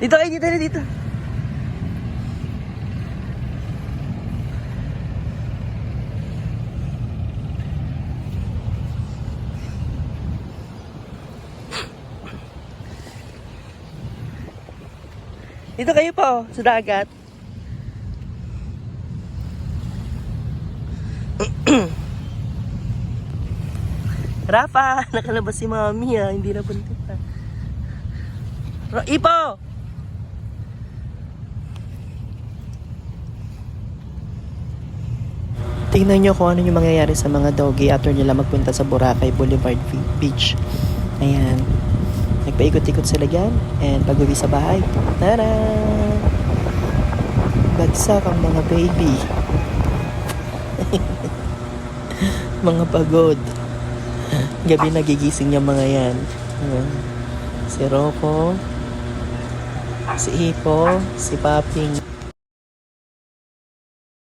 Dito kayo, dito, dito. Dito kayo po, sa dagat. Rafa, nakalabas si mami ha, hindi na punta Ipo! Tingnan nyo kung ano yung mangyayari sa mga doggy after nila magpunta sa Boracay Boulevard Be- Beach. Ayan. Nagpaikot-ikot sila dyan. And pag sa bahay, tara! Bagsak ang mga baby. mga pagod. Gabi nagigising yung mga yan. Ayan. Si Rocco, si Ipo, si Paping.